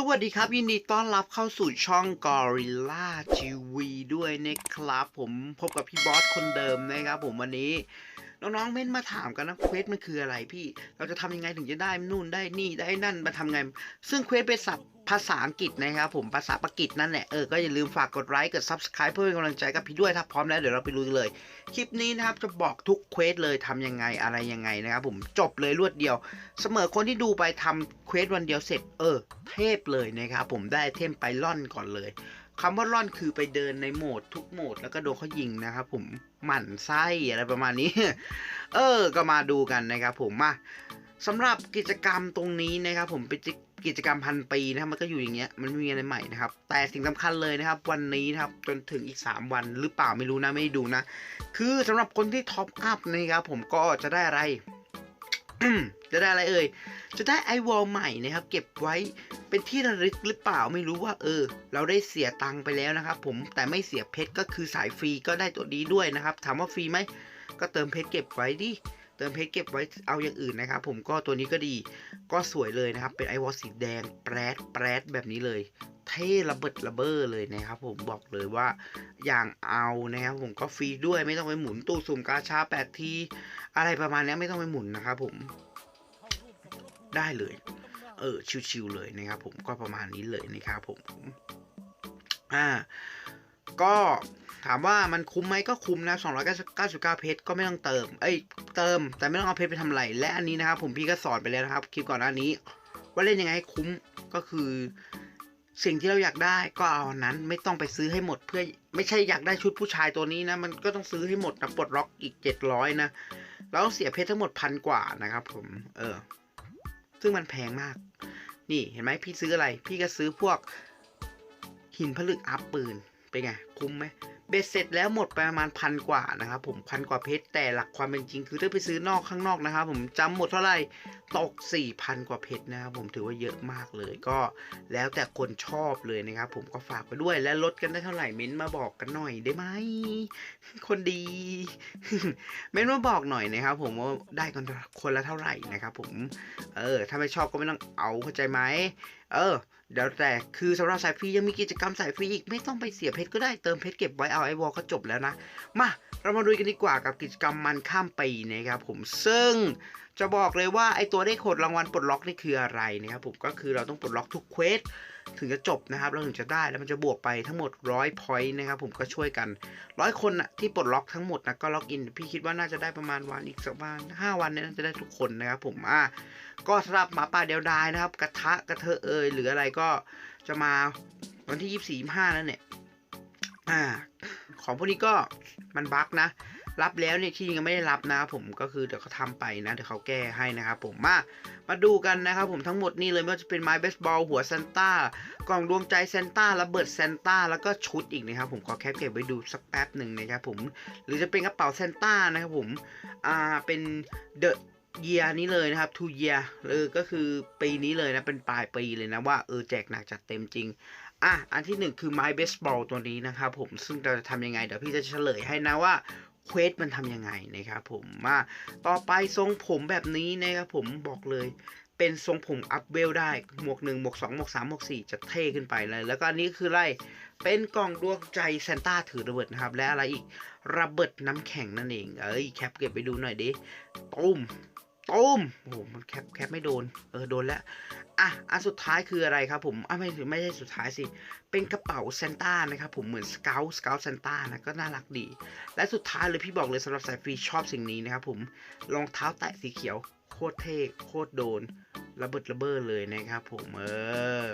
สวัสดีครับยินดีต้อนรับเข้าสู่ช่อง Gorilla TV ด้วยนะครับ ผมพบกับพี่บอสคนเดิมนะครับผมวันนี้ น้องๆเม้นมาถามกันนะเควสมันคืออะไรพี่ เราจะทำยังไงถึงจะได้นู่นได้นี่ได้นั่นมาทำไง ซึ่งเควสเป็นศัพท์ ภาษาอังกฤษนะครับผมภาษาปากีสนั่นแหละเออก็อย่าลืมฝากกดไลค์กด subscribe เพื่อเป็นกำลังใจกับพี่ด้วยถ้าพร้อมแล้วเดี๋ยวเราไปลุยเลย คลิปนี้นะครับจะบอกทุกเควสเลยทำยังไงอะไรยังไงนะครับผมจบเลยรวดเดียว เสมอคนที่ดูไปทำเควสวันเดียวเสร็จเออ เทพเลยนะครับผมได้เทมไปล่อนก่อนเลยคำว่าล่อนคือไปเดินในโหมดทุกโหมดแล้วก็โดนเขายิงนะครับผมหมั่นไส้อะไรประมาณนี้ เออ ก็มาดูกันนะครับผมมา สำหรับกิจกรรมตรงนี้นะครับผมเป็นกิจกรรมพันปีนะครับมันก็อยู่อย่างเงี้ยมันไม่มีอะไรใหม่นะครับ แต่สิ่งสำคัญเลยนะครับ วันนี้นะครับจนถึงอีก 3 วันหรือเปล่าไม่รู้นะไม่ดูนะ คือสำหรับคนที่ท็อปอัพนะครับผมก็จะได้อะไร จะได้อะไรเอ่ยจะได้ไอวอลใหม่นะครับ เก็บไว้เป็นที่ระลึกหรือเปล่าไม่รู้ว่า เออ เราได้เสียตังค์ไปแล้วนะครับ ผมแต่ไม่เสียเพชรก็คือสายฟรีก็ได้ตัวนี้ด้วยนะครับ ถามว่าฟรีไหมก็เติมเพชรเก็บไว้ดิ เติมเพชรเก็บไว้เอาอย่างอื่นนะครับ ผมก็ตัวนี้ก็ดีก็สวยเลยนะครับ เป็นไอวอลสีแดงแปรดแปรดแบบนี้เลย เท่ระเบิดระเบ้อเลยนะครับ ผมบอกเลยว่าอย่างเอานะครับผมก็ฟรีด้วยไม่ต้องไปหมุนตู้สุ่มกาชาแปดทีอะไรประมาณนี้ไม่ต้องไปหมุนนะครับผมได้เลย เออชิวๆเลยนะครับ ผมก็ประมาณนี้เลยนะครับผมอ่าก็ถามว่ามันคุ้มไหมก็คุ้มนะ299เพชรก็ไม่ต้องเติม เอ้ย เติม แต่ไม่ต้องเอาเพชรไปทำไรและอันนี้นะครับผมพี่ก็สอนไปแล้วนะครับคลิปก่อนหน้านี้ ว่าเล่นยังไงให้คุ้มก็คือ สิ่งที่เราอยากได้ก็เอานนั้นไม่ต้องไปซื้อให้หมดเพื่อไม่ใช่อยากได้ชุดผู้ชายตัวนี้นะ มันก็ต้องซื้อให้หมดนะปลดล็อกอีก 700 นะเราต้องเสียเพชรทั้งหมดพันกว่านะครับ ผมเออ ซึ่งมันแพงมาก นี่เห็นไหมพี่ซื้ออะไร พี่ก็ซื้อพวกหินผลึกอัพปืน เป็นไง คุ้มไหมเบ็ดเสร็จแล้วหมดไปประมาณพันกว่านะครับผมพันกว่าเพชรแต่หลักความเป็นจริงคือถ้าไปซื้อนอกข้างนอกนะครับผมจำหมดเท่าไหร่ตก 4,000 กว่าเพชรนะครับผมถือว่าเยอะมากเลยก็แล้วแต่คนชอบเลยนะครับผมก็ฝากไปด้วยและลดกันได้เท่าไหร่เม้นมาบอกกันหน่อยได้ไหมคนดี เม้นมาบอกหน่อยนะครับ ผมว่าได้กันคนละเท่าไหร่นะครับผมเออถ้าไม่ชอบก็ไม่ต้องเอาเข้าใจไหมเออ เดี๋ยวแต่คือสำหรับสายฟรียังมีกิจกรรมสายฟรีอีกไม่ต้องไปเสียเพชรก็ได้เติมเพชรเก็บไว้เอาไอวอลก็จบแล้วนะ มาเรามาดูกันดีกว่ากับกิจกรรมมันข้ามปีนะครับผมซึ่งจะบอกเลยว่าไอตัวได้โคดรางวัลปลดล็อกนี่คืออะไรนะครับผมก็คือเราต้องปลดล็อกทุกเควสถึงจะจบนะครับเราถึงจะได้แล้วมันจะบวกไปทั้งหมดร้อยพอยต์นะครับผมก็ช่วยกันร้อยคนนะที่ปลดล็อกทั้งหมดนะก็ล็อกอินพี่คิดว่าน่าจะได้ประมาณวันอีกสักประมาณห้าวันเนี่ยน่าจะได้ทุกคนนะครับผมอ่าก็สำหรับหมาป่าเดียวดายนะครับ กระทะกระเทอเอยหรืออะไรก็จะมาวันที่ยี่สี่ห้านั่นเนี่ย อ่า ของพวกนี้ก็มันบั๊กนะ รับแล้วเนี่ยที่ยังไม่ได้รับนะครับผมก็คือเดี๋ยวเขาทำไปนะเดี๋ยวเขาแก้ให้นะครับผมมามาดูกันนะครับผมทั้งหมดนี่เลยไม่ว่าจะเป็นไม้เบสบอลหัวซนต้ากล่องดวงใจซนต้าระเบิดซนต้าแล้วก็ชุดอีกนะครับผมขอแคปเก็บไว้ดูสักแป๊บหนึ่งนะครับผมหรือจะเป็นกระเป๋าซนต้านะครับผมอ่าเป็นเดอะ เยียนี้เลยนะครับทูเยียเออก็คือปีนี้เลยนะ เป็นปลายปีเลยนะ ว่าเออแจกหนักจัดเต็มจริง อะ อันที่หนึ่งคือไม้เบสบอลตัวนี้นะครับผมซึ่งเราจะทำยังไง เดี๋ยวพี่จะเฉลยให้นะว่าเควสมันทำยังไงนะครับผมมาต่อไปทรงผมแบบนี้นะครับผมบอกเลยเป็นทรงผมอัพเวลได้ หมวก1หมวก2หมวก3หมวก4 จะเท่ขึ้นไปเลย แล้วก็อันนี้คืออะไรเป็นกล่องดวงใจซานต้าถือระเบิดนะครับ และอะไรอีกระเบิดน้ำแข็งนั่นเอง เอ้ยแคปเก็บไปดูหน่อยดิตุ้ม ตุ้มโอ้โหมันแคปแคปไม่โดน เออ โดนแล้ว อะ อันสุดท้ายคืออะไรครับผมอะไม่ถึงไม่ใช่สุดท้ายสิ เป็นกระเป๋าซานต้านะครับผม เหมือนสเกลสเกลซานต้านะ ก็น่ารักดี และสุดท้ายเลยพี่บอกเลยสำหรับสายฟรีชอบสิ่งนี้นะครับผม รองเท้าแตะสีเขียว โคตรเท่ โคตรโดน ระเบิดระเบ้อเลยนะครับผม เออ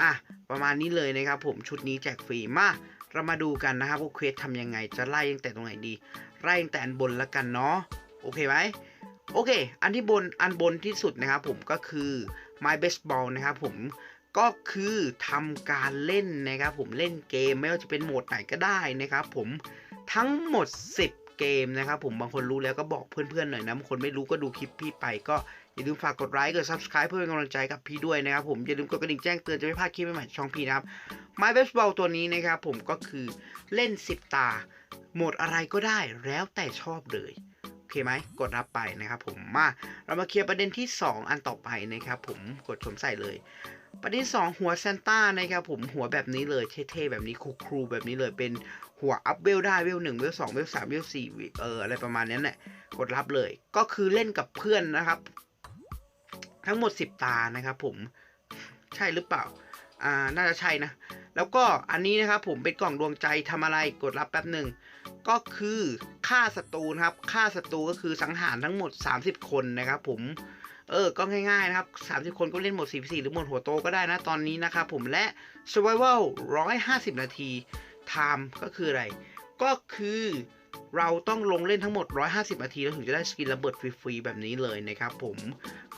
อะ ประมาณนี้เลยนะครับผม ชุดนี้แจกฟรีมาเรามาดูกันนะครับว่าเควสทำยังไง จะไล่ตั้งแต่ตรงไหนดี ไล่ตั้งแต่อันบนละกันเนาะ โอเคไหม โอเค อันที่บนอันบนที่สุดนะครับผมก็คือไม้เบสบอลนะครับผมก็คือทำการเล่นนะครับผมเล่นเกมไม่ว่าจะเป็นโหมดไหนก็ได้นะครับผมทั้งหมด 10 เกมนะครับผมบางคนรู้แล้วก็บอกเพื่อนๆหน่อยนะบางคนไม่รู้ก็ดูคลิปพี่ไปก็อย่าลืมฝากกดไลค์กด subscribe เพื่อเป็นกำลังใจกับพี่ด้วยนะครับผมอย่าลืมกดกระดิ่งแจ้งเตือนจะไม่พลาดคลิปใหม่ๆช่องพี่นะครับไม้เบสบอลตัวนี้นะครับผมก็คือเล่น 10 ตา โหมดอะไรก็ได้แล้วแต่ชอบเลย เคไหมกดรับไปนะครับผมมาเรามาเคลียร์ประเด็นที่ 2 อันต่อไปนะครับผมกดสวมใส่เลย ประเด็น 2 หัวซานต้านะครับผมหัวแบบนี้เลยเท่ๆแบบนี้ครูๆแบบนี้เลยเป็นหัวอัพเวลได้เวลหนึ่งเวลสองเวลสามเวลสี่เอออะไรประมาณนั้นแหละกดรับเลย ก็คือเล่นกับเพื่อนนะครับ ทั้งหมด 10 ตานะครับผมใช่หรือเปล่าอ่าน่าจะใช่นะ แล้วก็อันนี้นะครับผมเป็นกล่องดวงใจทำอะไรกดรับแป๊บหนึ่ง ก็คือฆ่าศัตรูนะครับฆ่าศัตรูก็คือสังหารทั้งหมด 30 คนนะครับผมเออ ก็ง่ายๆนะครับ 30 คนก็เล่นหมด 44 หรือหมดหัวโตก็ได้นะตอนนี้นะครับผมและ survival 150 นาที time ก็คืออะไร ก็คือเราต้องลงเล่นทั้งหมด 150 นาที แล้วถึงจะได้สกินระเบิดฟรีๆแบบนี้เลยนะครับผม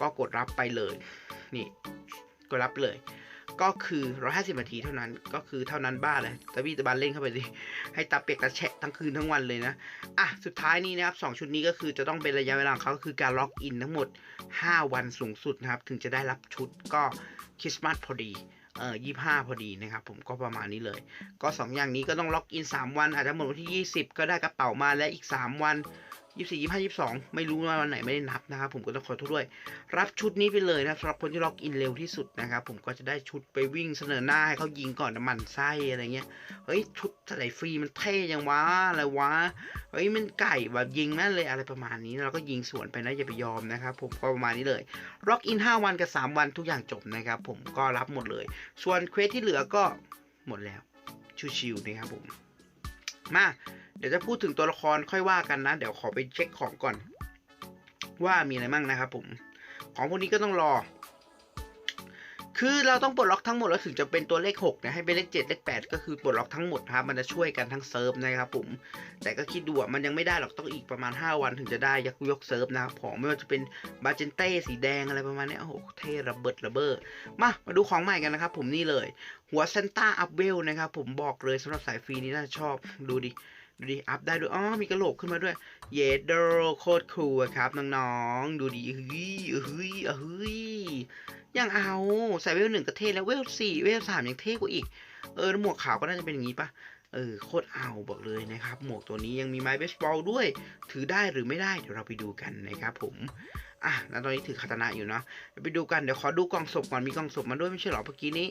ก็กดรับไปเลย นี่ กดรับเลย ก็คือ 150 นาทีเท่านั้น ก็คือเท่านั้นบ้าเลยตะบี้ตะบันเล่นเข้าไปดิให้ตาเปียกตาแฉะทั้งคืนทั้งวันเลยนะ อะ สุดท้ายนี้นะครับ 2 ชุดนี้ก็คือจะต้องเป็นระยะเวลาของเขาก็คือการล็อกอินทั้งหมด 5 วันสูงสุดนะครับ ถึงจะได้รับชุดก็คริสต์มาสพอดีเออ25พอดีนะครับผมก็ประมาณนี้เลย ก็ 2 อย่างนี้ก็ต้องล็อกอิน 3 วัน อาจจะหมดวันที่ 20 ก็ได้กระเป๋ามาและอีก 3 วัน 24 25 22ไม่รู้ว่าวันไหนไม่ได้นับนะครับ ผมก็ต้องขอโทษด้วย รับชุดนี้ไปเลยนะสำหรับคนที่ล็อกอินเร็วที่สุดนะครับ ผมก็จะได้ชุดไปวิ่งเสนอหน้าให้เขายิงก่อนน้ำมันไส้อะไรเงี้ยเฮ้ยชุดใส่ฟรีมันเท่ยังวะอะไรวะเฮ้ยมันไก่แบบยิงแม่นเลยอะไรประมาณนี้เราก็ยิงสวนไปนะอย่าไปยอมนะครับผมก็ประมาณนี้เลยล็อกอิน5วันกับ 3 วันทุกอย่างจบนะครับ ผมก็รับหมดเลย ส่วนเควสที่เหลือก็หมดแล้วชิวๆนะครับผม มา เดี๋ยวจะพูดถึงตัวละครค่อยว่ากันนะ เดี๋ยวขอไปเช็คของก่อน ว่ามีอะไรบ้างนะครับผม ของพวกนี้ก็ต้องรอ คือเราต้องปลดล็อกทั้งหมดแล้วถึงจะเป็นตัวเลข6นะให้เป็นเลข7เลข8 ก็คือปลดล็อกทั้งหมดครับมันจะช่วยกันทั้งเซิร์ฟนะครับผมแต่ก็คิดดูอะมันยังไม่ได้หรอกต้องอีกประมาณ 5 วันถึงจะได้ยักยกเซิร์ฟนะครับของไม่ว่าจะเป็นบาเจนเต้สีแดงอะไรประมาณนี้โอ้โหเท่ระเบิดระเบ้อมามาดูของใหม่กันนะครับผมนี่เลย หัวเซนต้าอัพเวลนะครับผมบอกเลยสำหรับสายฟรีนี่น่าชอบดูดิ ดูดิ อัพได้ด้วย อ๋อ มีกระโหลกขึ้นมาด้วย เยเดโรโคตรคูลครับ น้องๆ ดูดิเฮ้ยเฮ้ยเฮ้ยยังเอา ใส่เวลหนึ่งก็เท่แล้ว เวลสี่เวลสามยังเท่กว่าอีก เออ หมวกขาวก็น่าจะเป็นอย่างนี้ปะเออ โคตรเอาบอกเลยนะครับ หมวกตัวนี้ยังมีไม้เบสบอลด้วย ถือได้หรือไม่ได้ เดี๋ยวเราไปดูกันนะครับผม อะแล้วตอนนี้ถือคาตนะอยู่เนาะไปดูกันเดี๋ยวขอดูกล่องศพก่อนมีกล่องศพมาด้วยไม่ใช่หรอเมื่อกี้นี้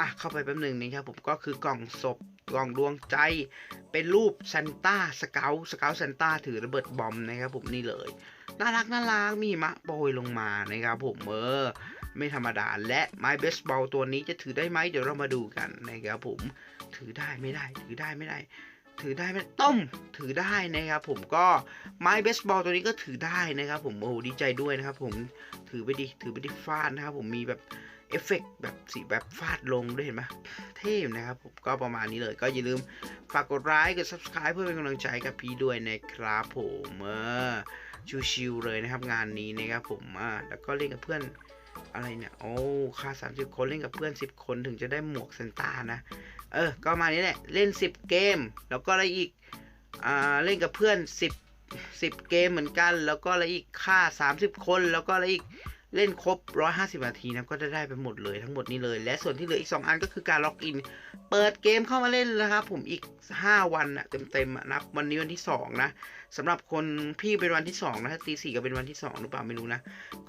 อะเข้าไปแป๊บหนึ่งนะครับผมก็คือกล่องศพกล่องดวงใจเป็นรูปซันต้าสเกลสเกลซันต้าถือระเบิดบอมนะครับผมนี่เลยน่ารักน่ารักมีมะโปรยลงมานะครับผมเออไม่ธรรมดาและไม้เบสบอลตัวนี้จะถือได้ไหมเดี๋ยวเรามาดูกันนะครับผมถือได้ไม่ได้ถือได้ไม่ได้ ถือได้ไม่ต้มถือได้นะครับ ผมก็ไม้เบสบอลตัวนี้ก็ถือได้นะครับ ผมโอ้โหดีใจด้วยนะครับ ผมถือไปดิถือไปดิฟาดนะครับ ผมมีแบบเอฟเฟกต์แบบสีแบบฟาดลงด้วยเห็นไหมเท่นะครับ ผมก็ประมาณนี้เลย ก็อย่าลืมฝากกดไลค์กด subscribe เพื่อเป็นกำลังใจกับพี่ด้วยนะครับผมเออชิวๆเลยนะครับ งานนี้นะครับผมอ่าแล้วก็เล่นกับเพื่อน อะไรเนี่ย โอ้ค่า 30 คนเล่นกับเพื่อน 10 คนถึงจะได้หมวกเซนต้านะ เออ ก็มานี้แหละ เล่น 10 เกม แล้วก็อะไรอีก อ่า เล่นกับเพื่อน 10 10 เกมเหมือนกัน แล้วก็อะไรอีก ค่า 30 คน แล้วก็อะไรอีก เล่นครบ 150 นาทีนะก็จะได้ไปหมดเลยทั้งหมดนี้เลย และส่วนที่เหลืออีก 2 อันก็คือการล็อกอิน เปิดเกมเข้ามาเล่นนะครับผมอีก 5 วันอะเต็มๆอะนับวันนี้วันที่ 2 นะสำหรับคนพี่เป็นวันที่ 2 นะถ้าตีสี่ก็เป็นวันที่ 2 หรือเปล่าไม่รู้นะ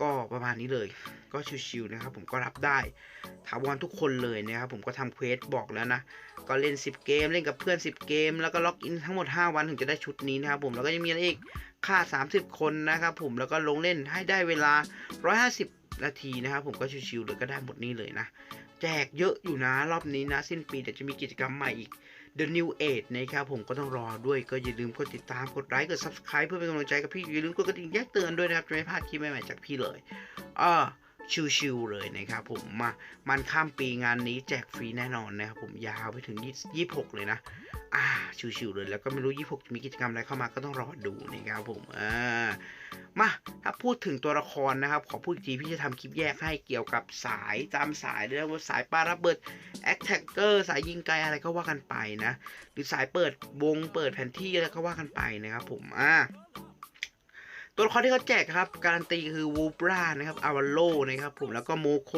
ก็ประมาณนี้เลย ก็ชิวๆนะครับผมก็รับได้ถาวรทุกคนเลยนะครับผมก็ทำเควสบอกแล้วนะ ก็เล่น 10 เกม เล่นกับเพื่อน 10 เกม แล้วก็ล็อกอินทั้งหมด 5 วันถึงจะได้ชุดนี้นะครับผม แล้วก็ยังมีอะไรอีก ค่า 30 คนนะครับผม แล้วก็ลงเล่นให้ได้เวลา 150 นาทีนะครับผม ก็ชิวๆเลยก็ได้หมดนี้เลยนะ แจกเยอะอยู่นะรอบนี้นะ สิ้นปีเดี๋ยวจะมีกิจกรรมใหม่อีก The New Age นะครับผมก็ต้องรอด้วยก็อย่าลืมกดติดตามกดไลค์กด Subscribe เพื่อเป็นกำลังใจกับพี่อย่าลืมกดกระดิ่งแจ้งเตือนด้วยนะครับจะไม่พลาดคลิปใหม่ๆจากพี่เลยอ่า ชิวๆเลยนะครับผมมามันข้ามปีงานนี้แจกฟรีแน่นอนนะครับผมยาวไปถึง 26 เลยนะ อ่าชิวๆเลยแล้วก็ไม่รู้ 26 จะมีกิจกรรมอะไรเข้ามาก็ต้องรอดูนะครับผมอ่ามาถ้าพูดถึงตัวละครนะครับ ขอพูดอีกทีพี่จะทำคลิปแยกให้เกี่ยวกับสายตามสายเรียกว่าสายปาระเบิดแอคแท็กเกอร์สายยิงไกลอะไรก็ว่ากันไปนะ หรือสายเปิดวงเปิดแผนที่อะไรก็ว่ากันไปนะครับผมอ่า ตัวละครที่เขาแจกครับ การันตีคือวูบรานะครับอาวาโลนะครับผมแล้วก็โมโค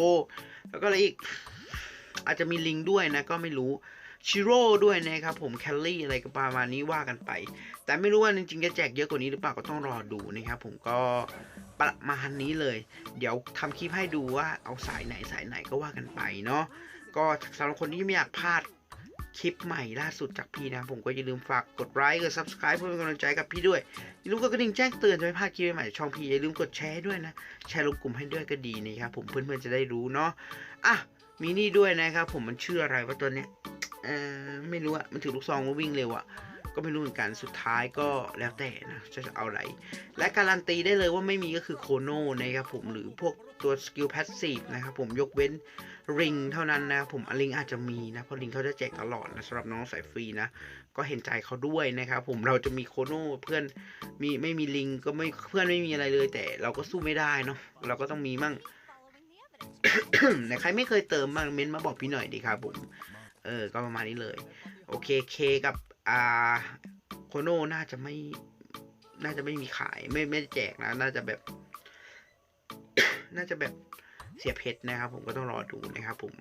แล้วก็อะไรอีก อาจจะมีลิงด้วยนะก็ไม่รู้ชิโร่ด้วยนะครับผมแคลรี่อะไรก็ประมาณนี้ว่ากันไป แต่ไม่รู้ว่าจริงๆจะแจกเยอะกว่านี้หรือเปล่าก็ต้องรอดูนะครับผมก็ประมาณนี้เลย เดี๋ยวทำคลิปให้ดูว่าเอาสายไหนสายไหนก็ว่ากันไปเนาะก็สำหรับคนที่ไม่อยากพลาด คลิปใหม่ล่าสุดจากพี่นะ ผมก็อย่าลืมฝากกดไลค์กด subscribe เพื่อเป็นกำลังใจกับพี่ด้วย อย่าลืมกดกระดิ่งแจ้งเตือนจะไม่พลาดคลิปใหม่ๆช่องพี่ อย่าลืมกดแชร์ด้วยนะ แชร์ลงกลุ่มให้ด้วยก็ดีนะครับผมเพื่อนๆจะได้รู้เนาะอะมีนี่ด้วยนะครับผมมันชื่ออะไรวะตัวเนี้ยเออไม่รู้อะมันถือลูกซองมาวิ่งเร็วอะ ก็ไม่รู้เหมือนกันสุดท้ายก็แล้วแต่นะจะเอาอะไร และการันตีได้เลยว่าไม่มีก็คือโคโนนะครับผมหรือพวกตัวสกิลแพสซีฟนะครับผมยกเว้นริงเท่านั้นนะครับผมอลิงอาจจะมีนะเพราะลิงเขาจะแจกตลอดนะสำหรับน้องสายฟรีนะก็เห็นใจเขาด้วยนะครับผมเราจะมีโคโนเพื่อนมีไม่มีลิงก็ไม่เพื่อนไม่มีอะไรเลย แต่เราก็สู้ไม่ได้เนาะเราก็ต้องมีมั่งไหนใครไม่เคยเติมบ้างเม้นมาบอกพี่หน่อยดีครับผมเออก็ประมาณนี้เลย โอเคเคกับ อ่าโคโน่น่าจะไม่ น่าจะไม่มีขายไม่ไม่แจกนะ น่าจะแบบ น่าจะแบบเสียเพชรนะครับ ผมก็ต้องรอดูนะครับผม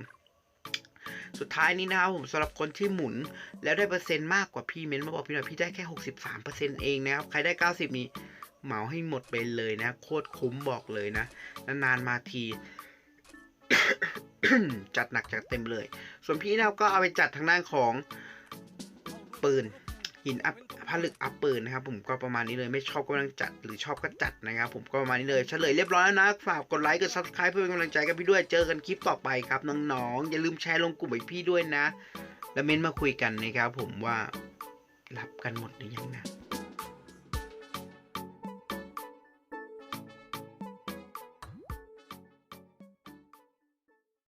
สุดท้ายนี้นะครับผมสำหรับคนที่หมุนแล้วได้เปอร์เซ็นต์มากกว่าพี่เม้นต์มาบอกพี่หน่อยพี่ได้แค่ 63%เองนะครับ ใครได้ 90 นี้เหมาให้หมดไปเลยนะ โคตรคุ้มบอกเลยนะ นานๆมาที จัดหนักจัดเต็มเลย ส่วนพี่นะครับก็เอาไปจัดทางด้านของ ปืน หินอัพผลึกอัพปืนนะครับ ผมก็ประมาณนี้เลยไม่ชอบก็ไม่ต้องจัดหรือชอบก็จัดนะครับ ผมก็ประมาณนี้เลยเฉลยเรียบร้อยแล้วนะฝากกดไลค์กดซับสไครป์เพื่อเป็นกำลังใจกับพี่ด้วยเจอกันคลิปต่อไปครับน้องๆอย่าลืมแชร์ลงกลุ่มให้พี่ด้วยนะ แล้วเม้นมาคุยกันนะครับ ผมว่ารับกันหมดหรือยังนะ